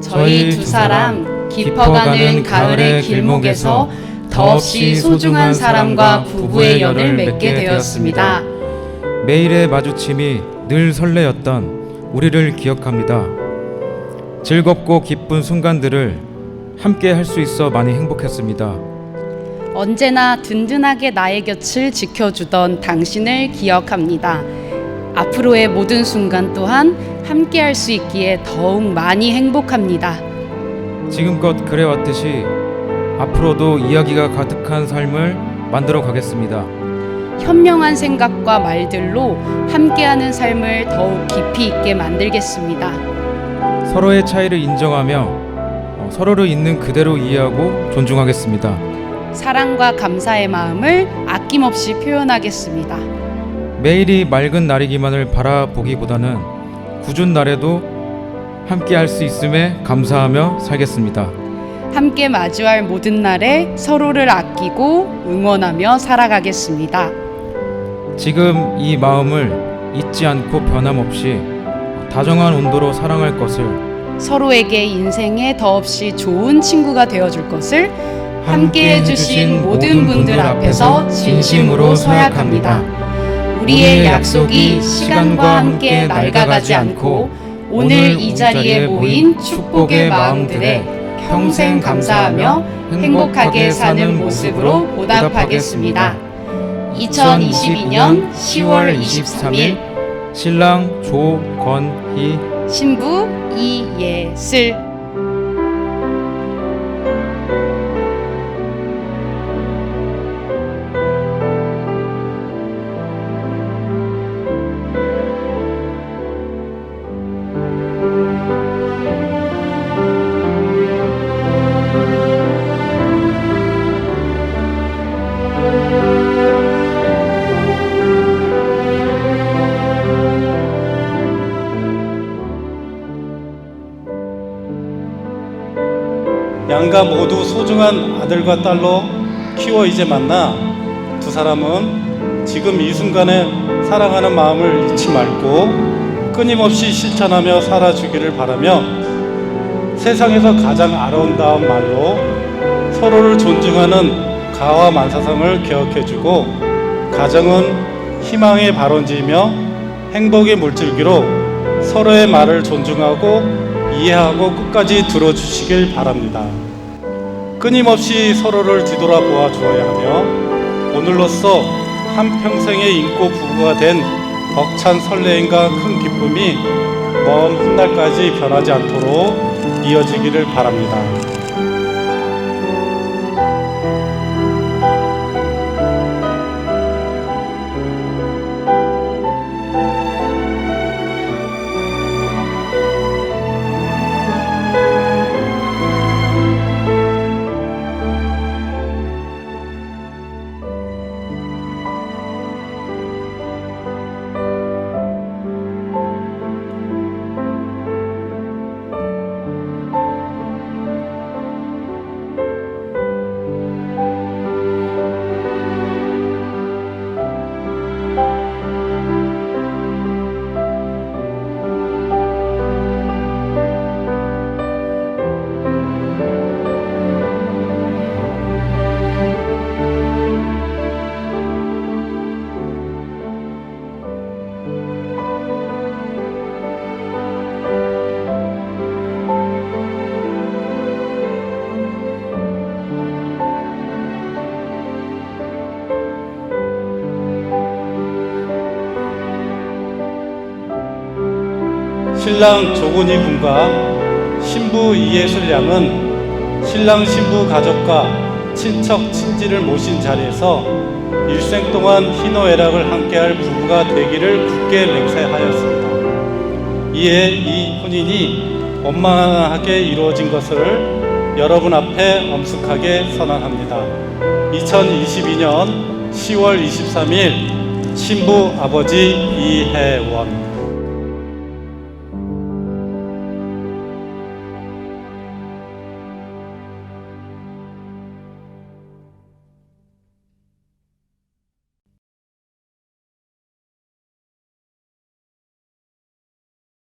저희 두 사람 깊어가는 가을의 길목에서 더없이 소중한 사람과 부부의 연을 맺게 되었습니다. 매일의 마주침이 늘 설레였던 우리를 기억합니다. 즐겁고 기쁜 순간들을 함께 할 수 있어 많이 행복했습니다. 언제나 든든하게 나의 곁을 지켜주던 당신을 기억합니다. 앞으로의 모든 순간 또한 함께 할 수 있기에 더욱 많이 행복합니다. 지금껏 그래왔듯이 앞으로도 이야기가 가득한 삶을 만들어 가겠습니다. 현명한 생각과 말들로 함께하는 삶을 더욱 깊이 있게 만들겠습니다. 서로의 차이를 인정하며 어, 서로를 있는 그대로 이해하고 존중하겠습니다. 사랑과 감사의 마음을 아낌없이 표현하겠습니다. 매일이 맑은 날이기만을 바라보기보다는 굳은 날에도 함께 할 수 있음에 감사하며 살겠습니다. 함께 마주할 모든 날에 서로를 아끼고 응원하며 살아가겠습니다. 지금 이 마음을 잊지 않고 변함없이 다정한 온도로 사랑할 것을 서로에게 인생에 더없이 좋은 친구가 되어줄 것을 함께 해주신 모든 분들 앞에서 진심으로 서약합니다. 우리의 약속이 시간과 함께 낡아가지 않고 오늘 이 자리에 모인 축복의 마음들에 평생 감사하며 행복하게 사는 모습으로 보답하겠습니다. 2022년 10월 23일 신랑 조건희 신부 이예슬 양가 모두 소중한 아들과 딸로 키워 이제 만나 두 사람은 지금 이 순간에 사랑하는 마음을 잊지 말고 끊임없이 실천하며 살아주기를 바라며 세상에서 가장 아름다운 말로 서로를 존중하는 가와 만사성을 기억해주고 가정은 희망의 발원지이며 행복의 물줄기로 서로의 말을 존중하고 이해하고 끝까지 들어주시길 바랍니다. 끊임없이 서로를 뒤돌아보아 주어야 하며 오늘로써 한평생의 인고 부부가 된 벅찬 설레임과 큰 기쁨이 먼 훗날까지 변하지 않도록 이어지기를 바랍니다. 신랑 조곤희 군과 신부 이예슬 양은 신랑 신부 가족과 친척 친지를 모신 자리에서 일생 동안 희노애락을 함께할 부부가 되기를 굳게 맹세하였습니다. 이에 이 혼인이 원만하게 이루어진 것을 여러분 앞에 엄숙하게 선언합니다. 2022년 10월 23일 신부 아버지 이혜원